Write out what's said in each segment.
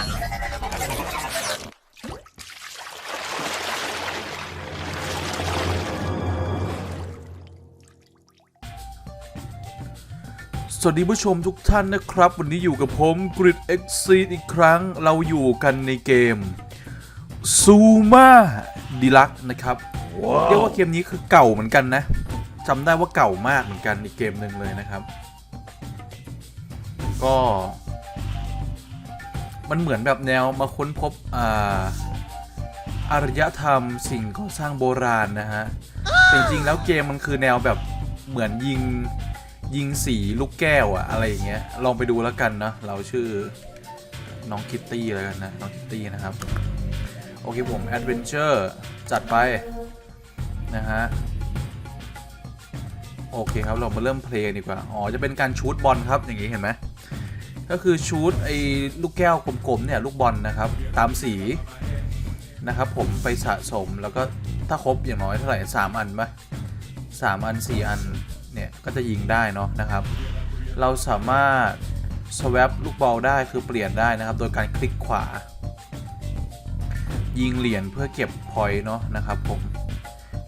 สวัสดีผู้ชมทุกท่านนะครับ วันนี้อยู่กับผม Grid X Seed อีกครั้งเราอยู่กันในเกม Zuma Deluxe นะครับ เรียกว่าเกมนี้คือเก่าเหมือนกันนะจำได้ว่าเก่ามากเหมือนกันอีกเกมหนึ่งเลยนะครับ ก็ มันเหมือนแบบแนวมาค้นพบอ่าอารยธรรมสิ่งก่อสร้างโบราณนะฮะจริงๆแล้วเกมมันคือแนวแบบเหมือนยิงยิงสีลูกแก้วอะอะไรอย่างเงี้ยลองไปดูแล้วกันนะเราชื่อน้องคิตตี้แล้วกันนะน้องคิตตี้นะครับโอเคผมแอดเวนเจอร์จัดไปนะฮะโอเคครับเรามาเริ่มเพลงดีกว่า อ๋อ จะเป็นการชูตบอลครับอย่างงี้เห็นไหม ก็คือชูตไอ้ลูกแก้วกลมๆเนี่ยลูกบอลนะครับ ตามสีนะครับผมไปสะสมแล้วก็ถ้าครบอย่างน้อยเท่าไหร่สามอันปะสามอันสี่อันเนี่ยก็จะยิงได้เนาะนะครับ เราสามารถ swap ลูกบอลได้คือเปลี่ยนได้นะครับ โดยการคลิกขวา ยิงเหรียญเพื่อเก็บพอยต์เนาะนะครับผม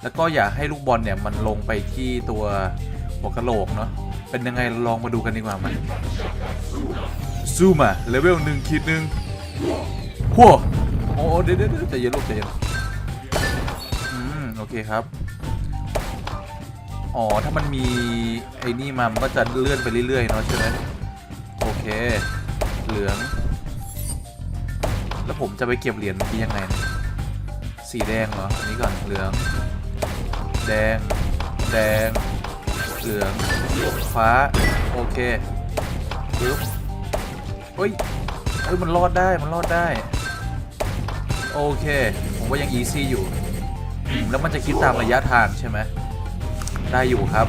แล้วก็อย่าให้ลูกบอลเนี่ยมันลงไปที่ตัวหัวกะโหลกเนาะ เป็นยังไงลองมาดูกันดีกว่ามั้ยซูมาเลเวลหนึ่งขีดหนึ่งพัวโอ้เดี๋ยวเดี๋ยวใจเย็นลูกใจเย็นอืมโอเคครับ อ๋อ ถ้ามันมีไอ้นี่มา มันก็จะเลื่อนไปเรื่อยๆเนาะใช่ไหมโอเค เหลือง แล้วผมจะไปเก็บเหรียญเมื่อกี้ยังไงนะสีแดงเหรอ อันนี้ก่อนเหลือง แดง แดง เหลืองฟ้า โอเคปึ๊บเฮ้ยเฮ้ย มันรอดได้ มันรอดได้ โอเค ผมว่ายังอีซี่อยู่อืมแล้วมันจะคิดตามระยะทางใช่ไหม ได้อยู่ครับ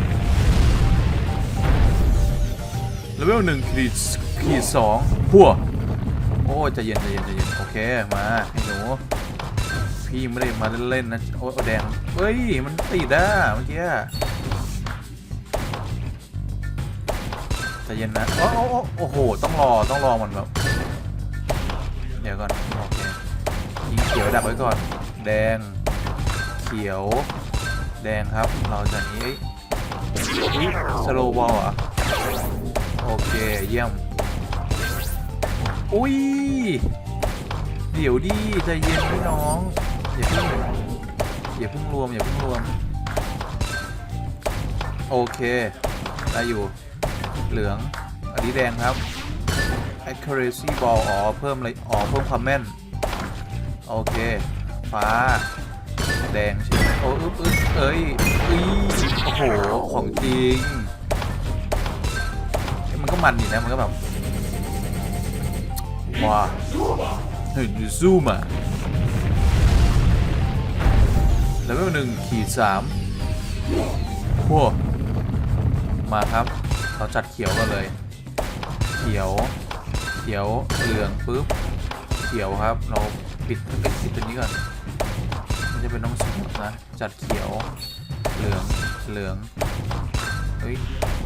เลเวลหนึ่งขีดขีดสองพัวโอ้ใจะเย็นใจะเย็นใจะเย็นโอเค มาให้หนูพี่ไม่ได้มาเล่นๆนะ โอ้แดงเฮ้ย มันติดอะเมื่อกี้ เย็นนะโอ้โอ้โอ้โอ้โห ต้องรอ ต้องรอมันแบบเดี๋ยวก่อน โอเคยิงเขียวดักไว้ก่อน แดง เขียว แดงครับ เราจะนี้สโลว์บอลอะ โอเค เยี่ยม อุ้ย เดี๋ยวดิใจเย็นพี่น้อง อย่าเพิ่งอย่าเพิ่งรวม อย่าเพิ่งรวม โอเค ได้อยู่ เหลือง อันนี้แดงครับ accuracy ball อ๋อ เพิ่มอะไรอ๋อ เพิ่มความแม่น โอเค ฟ้า แดงใช่ไหมโอ้อึ๊บอึ๊บเอ้ยอุ้ยโอ้โห ของจริง มันก็มันดีนะ มันก็แบบว้าเฮ้ยดูซูมอะแล้วก็หนึ่งขีดสามพวมาครับ เราจัดเขียวกันเลย เขียว เขียว เหลืองปุ๊บ เขียวครับ เราปิดปิดปิดตัวนี้ก่อน มันจะเป็นน้องสมุดนะ จัดเขียว เหลือง เหลือง เฮ้ย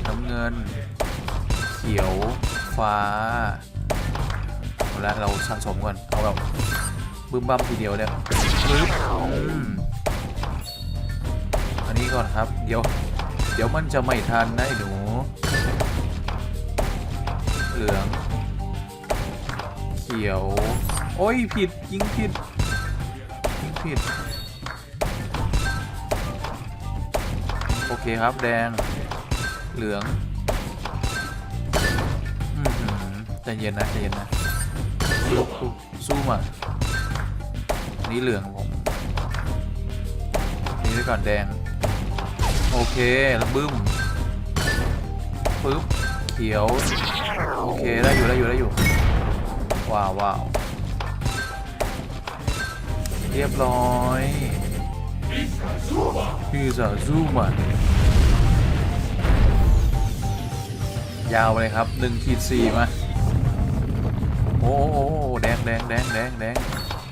น้ำเงิน เขียว ฟ้าเอาละเราสะสมก่อน เอาแบบบึ้มบั้มทีเดียวเนี่ยปึ๊บอันนี้ก่อนครับ เดี๋ยว เดี๋ยวมันจะไม่ทันนะไอ้หนู เหลืองเขียว โอ้ย ผิด ยิงผิด ยิงผิด โอเคครับแดง เหลืองอืมหือใจเย็นนะใจเย็นนะสู้สู้มาอันนี้เหลืองผมนนี่ไว้ก่อนแดง โอเคแล้วบึ้มปึ๊บเขียว โอเคได้อยู่ได้อยู่ได้อยู่ ว้าวว้าวเรียบร้อยคือจะซูมอะยาวไปเลยครับ1ขีดสี่มาโอ้โหแดงแดงแดงแดงแดง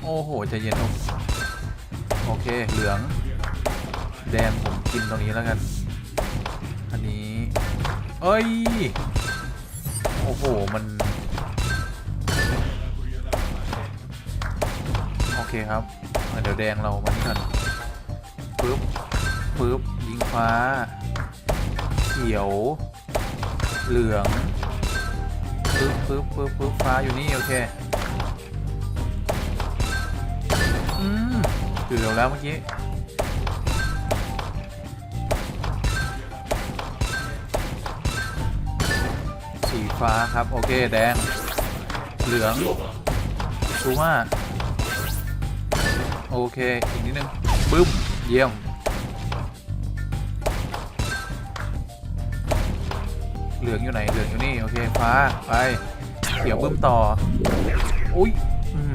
โอ้โหใจเย็นโอโอเคเหลือง แดงผมกินตรงนี้แล้วกัน อันนี้ เอ้ย โอ้โห มัน โอเคครับ เดี๋ยวแดงเรามานี่ก่อนปึ๊บปึ๊บยิงฟ้า เขียว เหลืองปึ๊บปึ๊บปึ๊บปึ๊บฟ้าอยู่นี่ โอเค อืมอยู่เร็วแล้วเมื่อกี้ ฟ้าครับ โอเค แดง เหลืองซูมาโอเค อีกนิดนึงบึ้ม เยี่ยม เหลืองอยู่ไหน เหลืองอยู่นี่ โอเค ฟ้า ไป เขียวบึ้มต่อ อุ้ย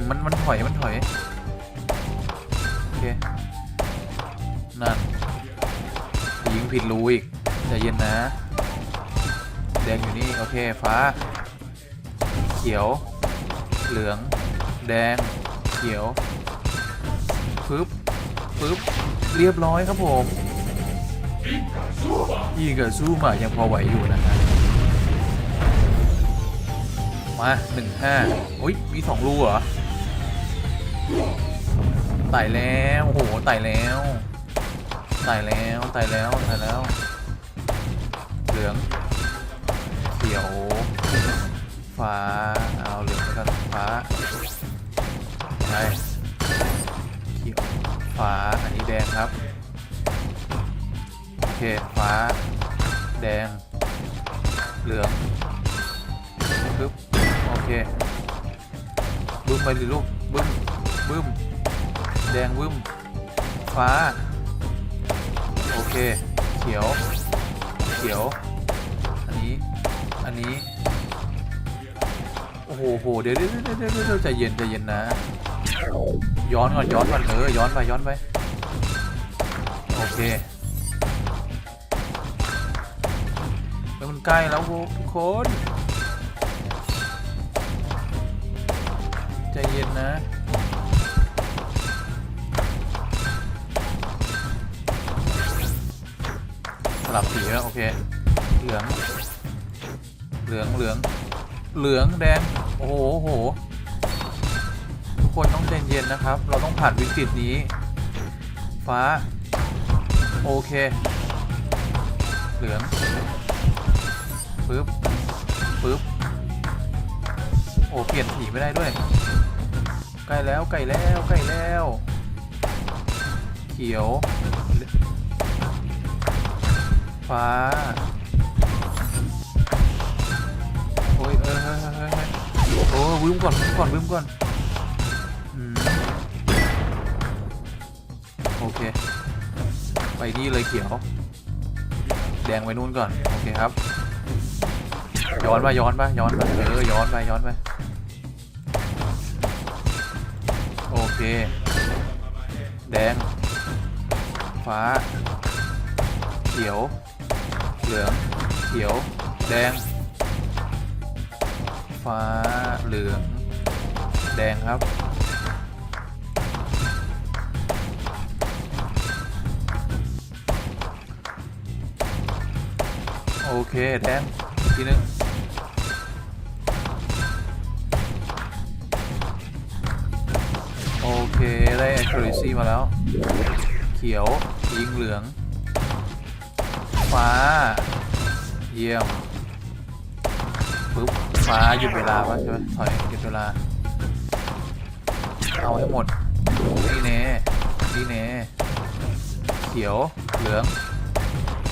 มัน มันถอย มันถอย โอเค นั่น ยิงผิดรูอีกใจเย็นนะ ดงอยู่นี่ โอเค ฟ้า เขียว เหลือง แดง เขียวปึ๊บปึ๊บเรียบร้อยครับผมยิงกับสู้มายังพอไหวอยู่นะฮะมาหนึ่งห้าอุ้ยมีสองรูเหรอไต่แล้วโอ้โหไต่แล้วไต่แล้วไต่แล้วไต่แล้ว เหลือง เขียว ฟ้า เอาเหลืองแล้วกันฟ้าไปเขียวฟ้า อันนี้แดงครับ โอเค ฟ้า แดง เหลืองปึ๊บโอเค บึ้มไปดิลูก บึ้ม บึ้ม แดงบึ้ม ฟ้า โอเค เขียว เขียว นี้โอ้โหโหเดี๋ยวเดี๋ยวเดี๋ยวเดี๋ยวใจเย็นใจเย็นนะ ย้อนก่อนย้อนก่อนเออย้อนไปย้อนไปโอเคเฮ้ยมันใกล้แล้วทุกคนใจเย็นนะสลับสีแล้วโอเคเหลือง เหลืองเหลืองเหลืองแดง โอ้โหโห ทุกคนต้องใจเย็นนะครับ เราต้องผ่านวิกฤตนี้ ฟ้า โอเค เหลืองปึ๊บปึ๊บโอ้เปลี่ยนสีไม่ได้ด้วย ใกล้แล้วใกล้แล้วใกล้แล้ว เขียว ฟ้า โอ้วืมก่อนวืมก่อนวืมก่อนอืมโอเค ไปนี่เลยเขียว แดงไปนู่นก่อน โอเคครับ ย้อนไปย้อนไปย้อนไปเออย้อนไปย้อนไปโอเค แดง ฟ้า เขียว เหลือง เขียว แดง ฟ้าเหลือง แดงครับ โอเค แดงอีกทีนึงโอเค ได้ accuracy มาแล้ว เขียว ยิงเหลือง ฟ้า เยี่ยม ฟ้าหยุดเวลาปะใช่ไหมถอยหยุดเวลา เอาให้หมดนี่เน่นี่เน่เขียว เหลือง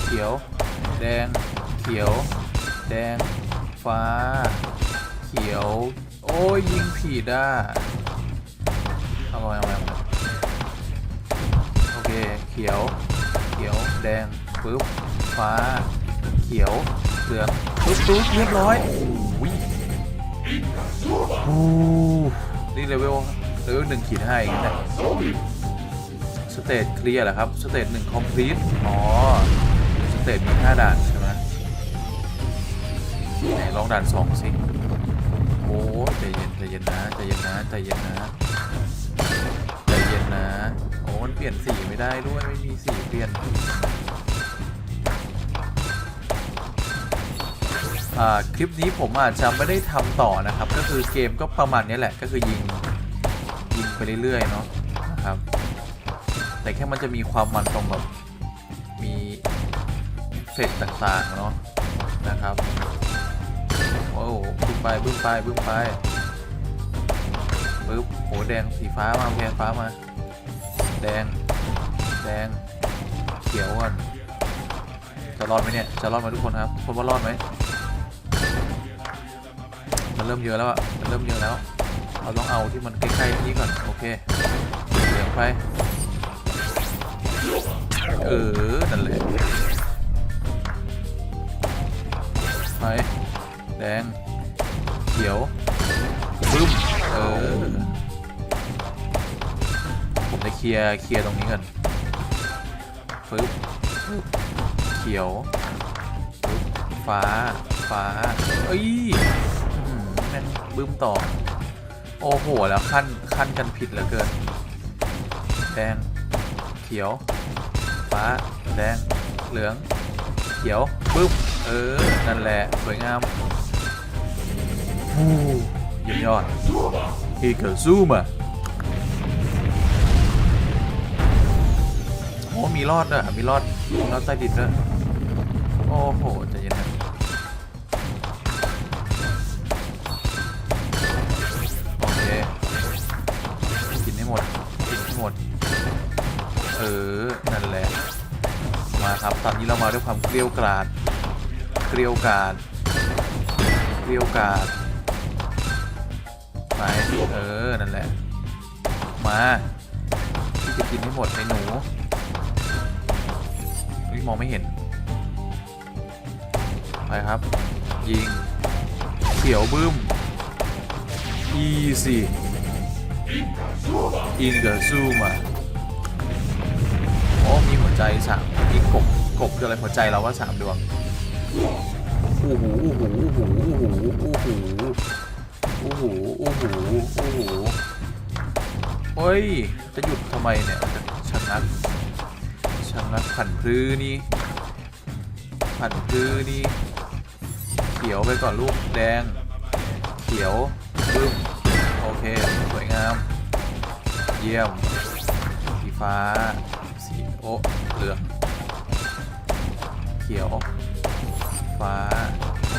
เขียว แดง เขียว แดง ฟ้า เขียว โอ้ยยิงผิดอะเอาไปเอาไปเอาไปโอเค เขียว เขียว แดง ปึ๊บ ฟ้า เขียว เหลือง ปึ๊บปึ๊บเรียบร้อย นี่เลเวลเลเวลหนึ่งขีดห้าเองนะสเตจเคลียร์เหรอครับ สเตจหนึ่งคอมพลีทอ๋อ สเตจมีห้าด่านใช่ไหมไหนลองด่านสองสิโอ้ใจเย็นใจเย็นนะใจเย็นนะใจเย็นนะใจเย็นนะโอ้มันเปลี่ยนสีไม่ได้ด้วยไม่มีสีเปลี่ยน คลิปนี้ผมอาจจะไม่ได้ทำต่อนะครับ ก็คือเกมก็ประมาณนี้แหละ ก็คือยิงยิงไปเรื่อยๆเนาะนะครับ แต่แค่มันจะมีความมันตรงแบบมีเฟกต่างๆเนาะนะครับโอ้โหบึ้มไปบึ้มไปบึ้มไปปึ๊บโหแดงสีฟ้ามาแดงฟ้ามา แดงแดงเขียวก่อนจะรอดไหมเนี่ยจะรอดไหมทุกคนครับทุกคนว่ารอดไหม เริ่มเยอะแล้วอะมันเริ่มเยอะแล้ว เราต้องเอาที่มันใกล้ๆนี้ก่อน โอเคเหลืองไป เออ นั่นแหละไปแดง เขียวบึ้ม เออ ผมจะเคลียร์ เคลียร์ตรงนี้ก่อนปึ๊บเขียวฟ้า ฟ้า เอ้ย บึ้มต่อ โอ้โห แล้วขั้นขั้นกันผิดเหลือเกิน แดง เขียว ฟ้า แดง เหลือง เขียวปึ๊บ เออ นั่นแหละ สวยงามฮู้ยี่ยอดอีเกิซูมาโอ้มีรอดด้วยมีรอดมีรอดใต้ดินด้วยโอ้โหใจเย็นนะ หมด เออ นั่นแหละ มาครับ ตอนนี้เรามาด้วยความเกลียวกราด เกลียวกราด เกลียวกราดไปเออ นั่นแหละ มาที่จะกินให้หมดในหนูอุ๊ยมองไม่เห็น ไปครับ ยิง เขียวบึ้ม easy อินเดอร์ซูมาโอ้มีหัวใจสามมีกบกบคืออะไรหัวใจเราว่าสามดวงโอ้โหโอ้โหโอ้โหโอ้โหโอ้โหโอ้โหโอ้โหเฮ้ย จะหยุดทำไมเนี่ยมันจะชะงักชะงักผันพื้นี่ผันพื้นี่เขียวไปก่อนลูกแดง เขียวบึ้ม เค สวยงาม เยี่ยม สีฟ้า สีโอะเหลือง เขียว ฟ้า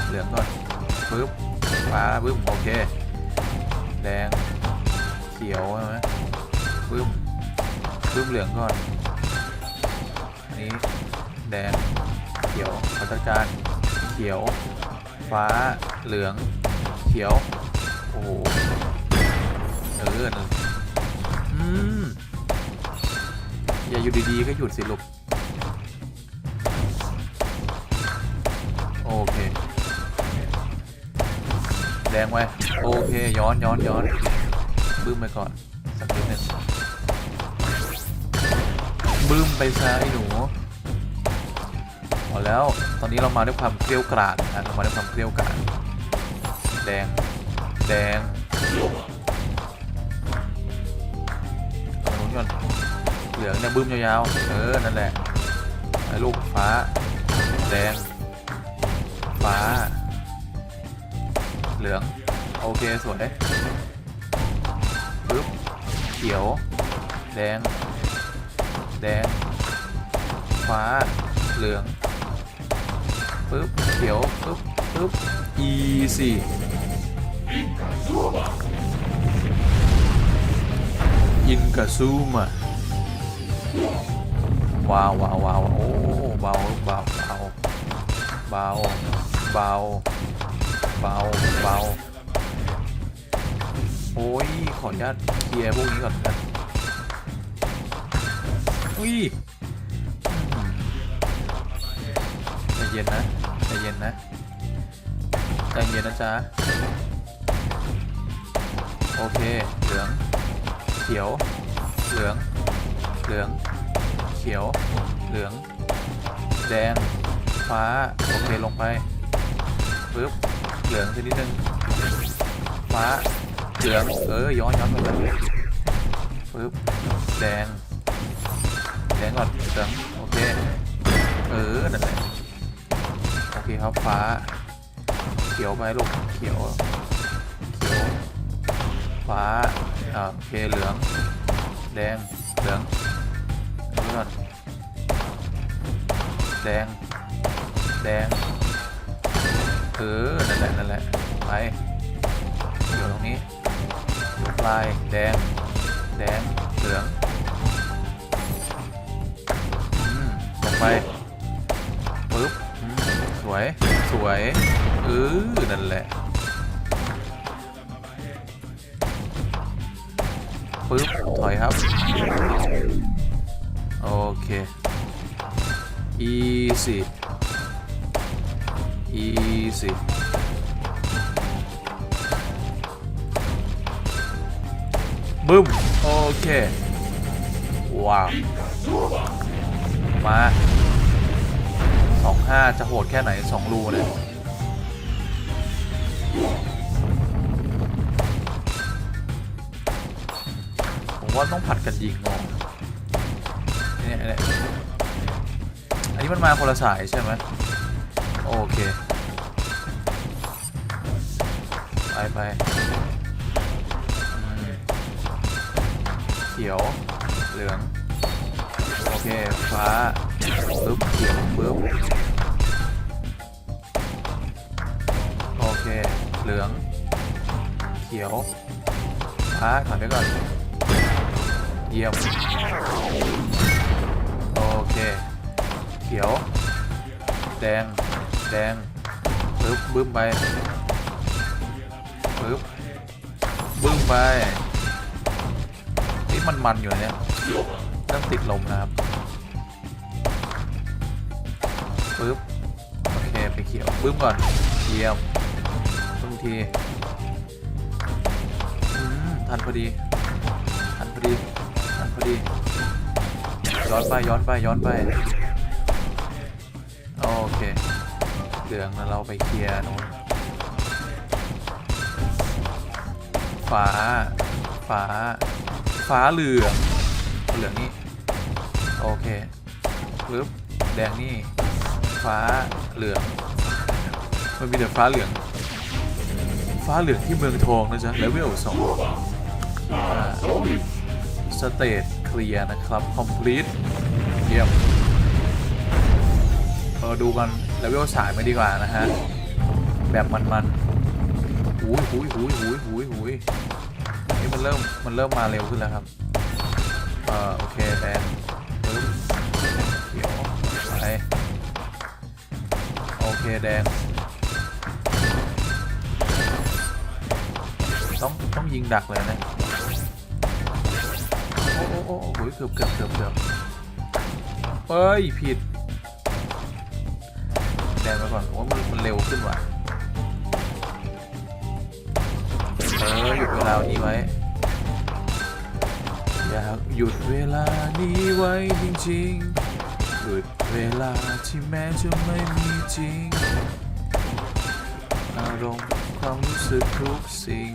เหลืองก่อนปึ๊บ ฟ้าบึ้มโอเค แดง เขียวใช่ไหมบึ้มบึ้มเหลืองก่อนนี้แดง เขียวขจัดการเขียว ฟ้า เหลือง เขียว โอ้โห เออนั่นอืมอย่าอยู่ดีๆก็หยุดสิลูกโอเค แดงไว้โอเค ย้อนย้อนย้อนบึ้มไปก่อน สักนิดหนึ่งบึ้มไปซะไอหนูพอแล้วตอนนี้เรามาด้วยความเกลียวกราดนะเรามาด้วยความเกลียวกราดแดง แดง เหลืองเนี่ยบึ้มยาวๆ เออ นั่นแหละไอ้ลูกฟ้า แดง ฟ้า เหลือง โอเคสวยปึ๊บเขียว แดง แดง ฟ้า เหลืองปึ๊บเขียวปึ๊บปึ๊บ easy อินกาซูมา ว้าวว้าววาวโอ้เบาเบาเบาเบาเบาเบาเบาโอ้ยขออนุญาตเคลียร์พวกนี้ก่อนนะอุ้ยใจเย็นนะใจเย็นนะใจเย็นนะจ๊ะโอเคเหลืองเขียวเหลืองเหลือง ขียว เหลือง แดง ฟ้า โอเค ลงไปปึ๊บ เหลืองสักนิดนึง ฟ้า เหลือง เออ ย้อนย้อนไปเลยปึ๊บ แดง แดงก่อน เหลือง โอเค เออ นั่นแหละ โอเคครับ ฟ้า เขียวไปลูก เขียว เขียว ฟ้า อ่า โอเค เหลือง แดง เหลือง แดง แดงเออนั่นแหละนั่นแหละไปอยู่ตรงนี้ปลายแดง แดง เหลืองอืมลงไปปึ๊บสวย สวยเออนั่นแหละปึ๊บถอยครับ easy easy บึ้ม โอเค ว้าว มาสองห้าจะโหดแค่ไหนสองรูเนี่ยผมว่าต้องผัดกันยิงงงเนี่ยเนี้มันมาคนละสายใช่ไหมโอเค ไปไปเขียว เหลือง โอเค ฟ้าปึ๊บเขียวปึ๊บโอเค เหลือง เขียวฟ้าถอยไปก่อน เยี่ยม ขียว แดง แดงปึ๊บบึ้มไปปึ๊บบึ้มไปนี่มันมันอยู่เนี่ยเริ่มติดลมนะครับปึ๊บโอเคไปเขียวบึ้มก่อนเยี่ยมบึ้มทีอืมทันพอดีทันพอดีทันพอดีย้อนไปย้อนไปย้อนไป เหลืองแล้วเราไปเคลียร์นู้นฟ้า ฟ้า ฟ้าเหลือง เหลืองนี่โอเคปึ๊บแดงนี่ ฟ้าเหลือง มันมีแต่ฟ้าเหลือง ฟ้าเหลืองที่เมืองทองนะจ๊ะเลเวลสองสเตตเคลียร์นะครับ complete เยี่ยมเออดูกัน เลเวลสายไม่ดีกว่านะฮะ แบบมันๆหูยหูยหูยหูยหูยหูยนี่มันเริ่มมันเริ่มมาเร็วขึ้นแล้วครับ เออโอเคแดงปึ๊บเขียวไปโอเคแดงต้องต้องยิงดักเลยนะ โอ้โอ้โอ้โอ้ยเกือบเกือบเกือบเกือบเฮ้ย ผิด แดงไปก่อนผมว่ามันมันเร็วขึ้นว่ะเออหยุดเวลานี้ไว้อยากหยุดเวลานี้ไว้จริงๆหยุดเวลาที่แม้จะไม่มีจริง อารมณ์ความรู้สึกทุกสิ่ง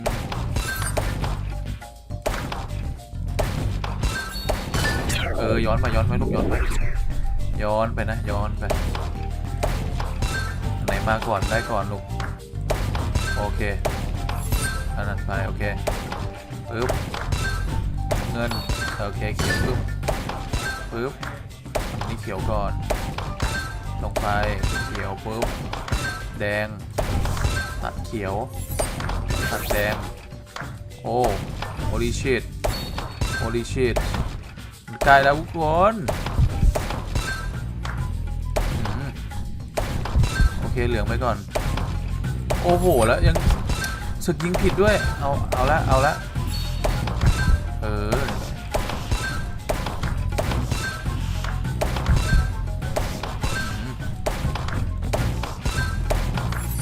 เออย้อนไปย้อนไปลูกย้อนไปย้อนไปนะย้อนไป มาก่อนได้ก่อนลูกโอเคอันนั้นไปโอเคปึ๊บเงินโอเคเขียวปึ๊บปึ๊บนนี้เขียวก่อน ลงไปเขียวปึ๊บแดงตัดเขียวตัดแดงโอ้โอลิชิตโอลิชิตใกล้แล้วทุกคน เคเหลืองไปก่อน โอ้โห แล้วยังสึกยิงผิดด้วย เอา เอาละ เอาละ เออ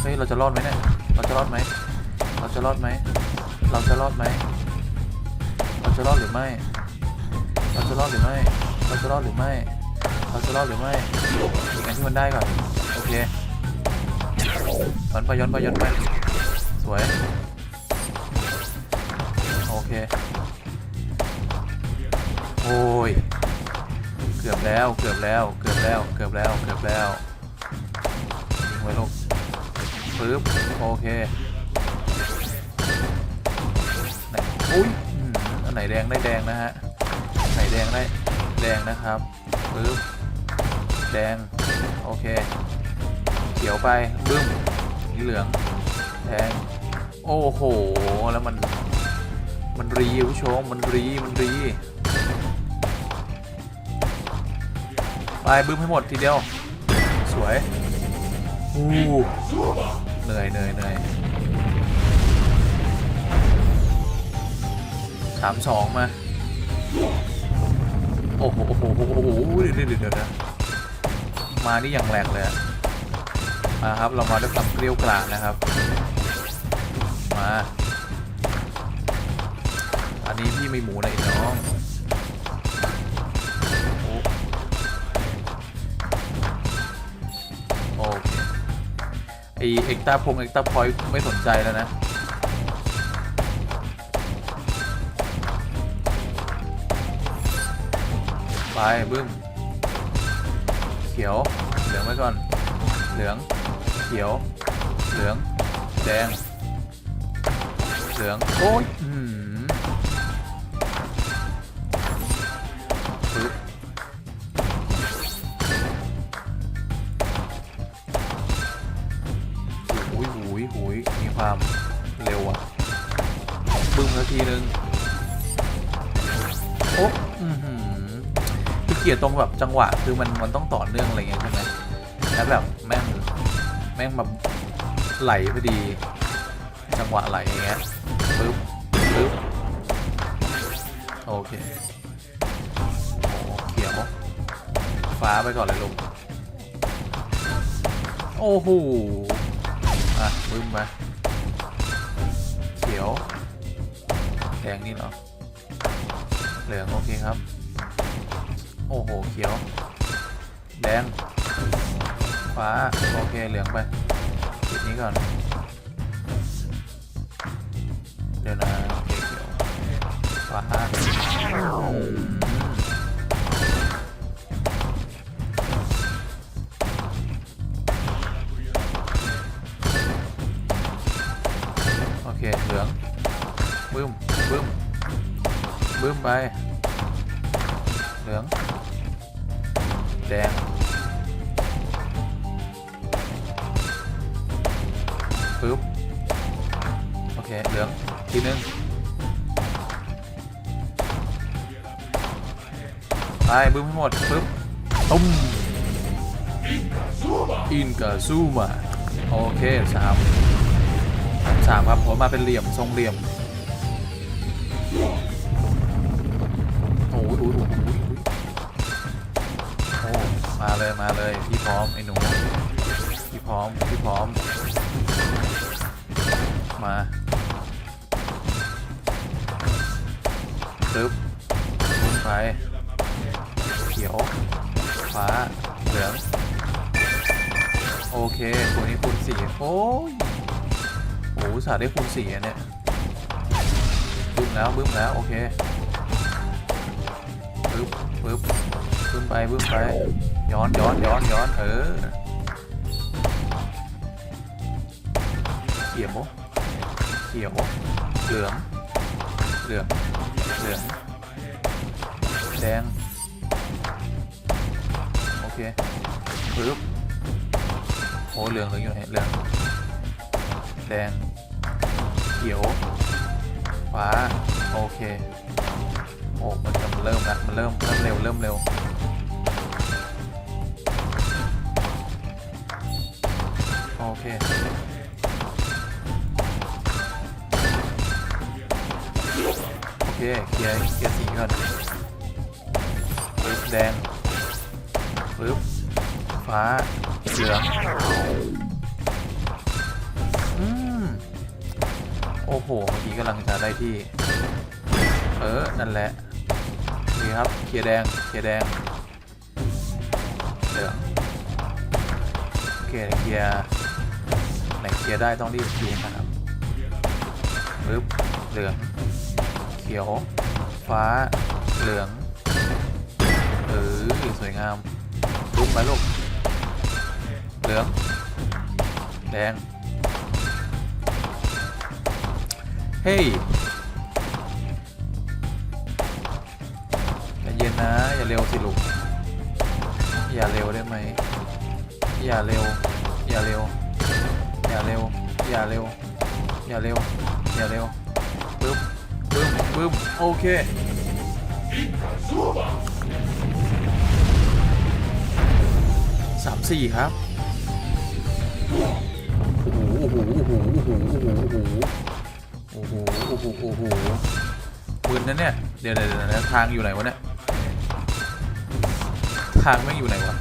เฮ้ย เราจะรอดไหมเนี่ย เราจะรอดไหม เราจะรอดไหม เราจะรอดไหม เราจะรอดหรือไม่ เราจะรอดหรือไม่ เราจะรอดหรือไม่ เราจะรอดหรือไม่อีกอันที่มันได้ก่อน โอเค ย้อนไปย้อนไปย้อนไปสวย โอเค โอ้ย เกือบแล้วเกือบแล้วเกือบแล้วเกือบแล้วเกือบแล้วยิงไว้ลูกปึ๊บโอเคไหนอุ้ยอันไหนแดงได้แดงนะฮะไหนแดงได้แดงนะครับปึ๊บแดงโอเค ขียวไปบึ้มสีเหลืองแดงโอ้โห แล้วมันมันรีผู้ชมมันรีมันรีไปบึ้มให้หมดทีเดียว สวยอู้เหนื่อยเหนื่อยเหนื่อยสามสองมาโอ้โหโอ้โหโอ้โหเดี๋ยวเดี๋ยวเดี๋ยวนะมานี่อย่างแรงเลยอะ มาครับเรามาด้วยความเกลียวกราดนะครับมาอันนี้พี่ไม่หมูนะไอ้น้องโอ้โอเคไอเอ็กตาพงเอ็กตาพอยไม่สนใจแล้วนะไปบึ้มเขียวเหลืองไว้ก่อนเหลือง ขียว เหลือง แดง เหลือง โอ้ยอืมปึ๊บหุยหุยหุยมีความเร็วอะบึ้มนาทีนึง โอ้อือหือคือเกียดตรงแบบจังหวะ คือมันมันต้องต่อเนื่องอะไรเงี้ยใช่ไหมแล้วแบบแม่ง แม่งแบบไหลพอดี จังหวะไหลอย่างเงี้ยปึ๊บปึ๊บโอเคโอ้เขียว ฟ้าไปก่อนเลยลุงโอ้โหอะบึ้มมาเขียวแดงนี่เหรอเหลืองโอเคครับ โอ้โหเขียว แดง ฟ้า โอเค เหลืองไปปิดนี้ก่อน เดี๋ยวนะเขียวฟ้าโอเค เหลืองบึ้มบึ้มบึ้มไป กาซูมาโอเคสามสามครับผมมาเป็นเหลี่ยมทรงเหลี่ยมโอ้ยโอ้ยโอ้ยโอ้มาเลยมาเลยพี่พร้อมไอ้หนูพี่พร้อมพี่พร้อม มาปึ๊บไปเขียวฟ้าเหลือง โอเคตัวนี้คูณสี่โอ้ยโอ้สาได้คูณสี่อะเนี่ยบึ้มแล้วบึ้มแล้วโอเคปึ๊บปึ๊บบึ้มไปบึ้มไปย้อนย้อนย้อนย้อนเออเขียวเขียวเหลืองเหลืองเหลืองแดงโอเคปึ๊บ โอ้เหลืองเหลืองอยู่ไหนเหลืองแดงเขียวฟ้าโอเคโอ้มันจะเริ่มละมันเริ่มเริ่มเร็วเริ่มเร็วโอเคโอเคเคลียร์เคลียร์สีก่อนปึ๊บแดงปึ๊บฟ้า เหลืองอืมโอ้โห เมื่อกี้กำลังจะได้ที่ เออ นั่นแหละ นี่ครับเคลียแดงเคลียแดง เหลืองโอเคเคลียไหนเคลียได้ต้องรีบเคลียนะครับปึ๊บเหลือง เขียว ฟ้า เหลือง เออสวยงามลุกไปลูก แดง เฮ้ยใจเย็นนะ อย่าเร็วสิลูก อย่าเร็วได้ไหม อย่าเร็ว อย่าเร็ว อย่าเร็ว อย่าเร็ว อย่าเร็ว อย่าเร็วบึ้มบึ้มบึ้มโอเคสามสี่ครับ โอ้โหโอ้โหโอ้โหโอ้โหโอ้โหโอ้โหโอ้โหโอ้โหปืนนั่นเนี่ยเดี๋ยวเดี๋ยวเดี๋ยวนะทางอยู่ไหนวะเนี่ยทางไม่อยู่ไหนวะ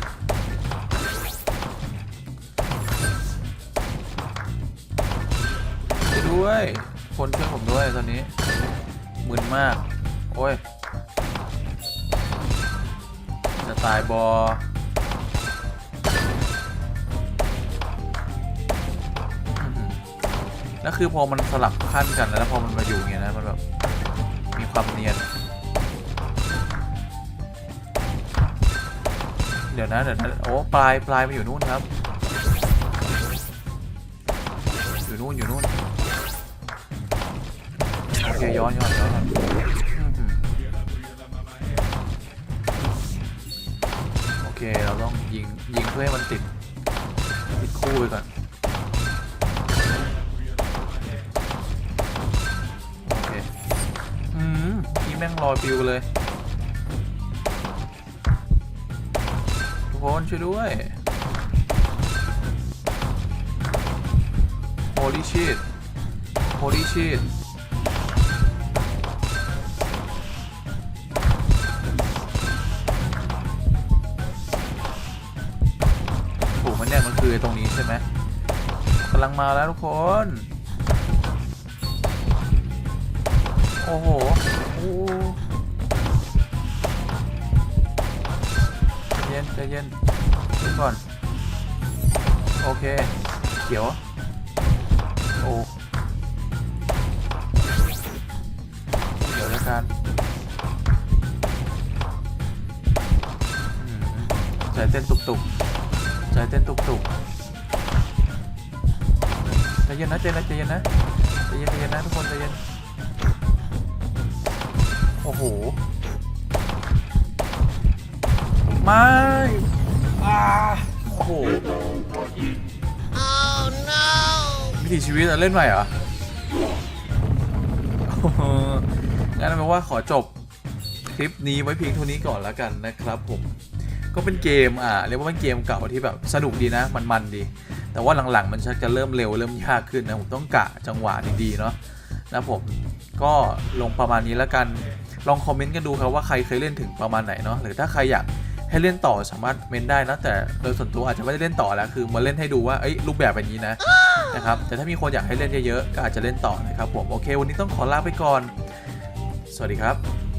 ช่วยด้วย คนช่วยผมด้วยตอนนี้มึนมาก โอ้ยจะตายบอ แล้วคือพอมันสลับขั้นกันแล้วพอมันมาอยู่อย่างเงี้ยนะมันแบบมีความเนียน เดี๋ยวนะเดี๋ยวนะโอ้ปลายปลายมาอยู่นู่นครับ อยู่นู่นอยู่นู่นโอเคย้อนย้อนย้อนโอเคเราต้องยิงยิงเพื่อให้มันติดติดคู่ไปก่อน ลอยปิวเลย ทุกคนช่วยด้วย Holy shit Holy shit ถูกมันเนี่ยมันคือตรงนี้ใช่ไหมกำลังมาแล้วทุกคน อ้โหเย็นใจเย็นขึ้นก่อน โอเค เขียว โอ้เดี๋ยวแล้วกันใจเต้นตุกๆใจเต้นตุกๆใจเย็นนะใจเย็นนะใจเย็นนะใจเย็นใจเย็นนะทุกคนใจเย็น หไม่อ่าโอ้โหวิถีชีวิตอะเล่นใหม่เหรอโอ้โหงั้นแปลว่าขอจบคลิปนี้ไว้เพียงเท่านี้ก่อนแล้วกันนะครับผม ก็เป็นเกมอะเรียกว่าเป็นเกมเก่าที่แบบสนุกดีนะมันๆดี แต่ว่าหลังๆ มันชักจะเริ่มเร็วเริ่มยากขึ้นนะผมต้องกะจังหวะดีๆเนาะนะผมก็ลงประมาณนี้แล้วกัน ลองคอมเมนต์กันดูครับว่าใครเคยเล่นถึงประมาณไหนเนาะหรือถ้าใครอยากให้เล่นต่อสามารถเมนได้นะแต่โดยส่วนตัวอาจจะไม่ได้เล่นต่อแล้วคือมาเล่นให้ดูว่าเอ้ยรูปแบบแบบนี้นะนะครับแต่ถ้ามีคนอยากให้เล่นเยอะๆก็อาจจะเล่นต่อนะครับผมโอเค วันนี้ต้องขอลาไปก่อน สวัสดีครับ